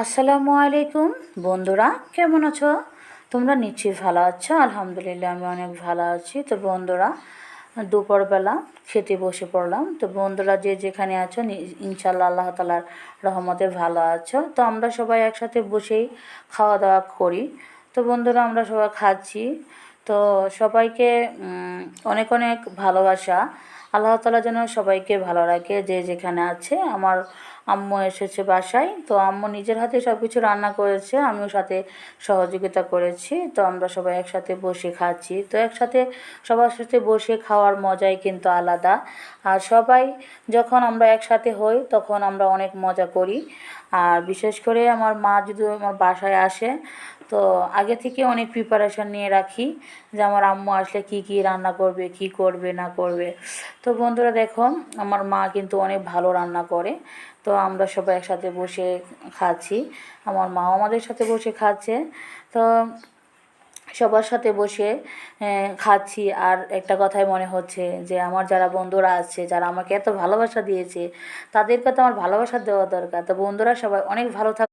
আসসালামু আলাইকুম। বন্ধুরা, কেমন আছো? তোমরা নিশ্চয়ই ভালো আছো। আলহামদুলিল্লাহ, আমি অনেক ভালো আছি। তো বন্ধুরা, দুপুরবেলা খেতে বসে পড়লাম। তো বন্ধুরা, যে যেখানে আছো ইনশাল্লাহ আল্লাহ তালার রহমতে ভালো আছো। তো আমরা সবাই একসাথে বসেই খাওয়া দাওয়া করি। তো বন্ধুরা, আমরা সবাই খাচ্ছি। তো সবাইকে অনেক অনেক ভালোবাসা। আল্লাহ তালা যেন সবাইকে ভালো রাখে, যে যেখানে আছে। আমার আম্মু এসেছে বাসায়, তো আম্মু নিজের হাতে সব কিছু রান্না করেছে, আমিও সাথে সহযোগিতা করেছি। তো আমরা সবাই একসাথে বসে খাচ্ছি। তো একসাথে, সবার সাথে বসে খাওয়ার মজাই কিন্তু আলাদা। আর সবাই যখন আমরা একসাথে হই, তখন আমরা অনেক মজা করি। আর বিশেষ করে আমার মা যদি আমার বাসায় আসে তো আগে থেকে অনেক প্রিপারেশন নিয়ে রাখি যে আমার আম্মু আসলে কি কি রান্না করবে, কি করবে, না করবে। তো বন্ধুরা দেখো, আমার মা কিন্তু অনেক ভালো রান্না করে। তো আমরা সবাই একসাথে বসে খাচ্ছি। আমার মাও আমাদের সাথে বসে খাচ্ছে। তো সবার সাথে বসে খাচ্ছি। আর একটা কথাই মনে হচ্ছে যে আমার যারা বন্ধুরা আছে, যারা আমাকে এত ভালোবাসা দিয়েছে, তাদেরকে তো আমার ভালোবাসা দেওয়া দরকার। তো বন্ধুরা সবাই অনেক ভালো থাক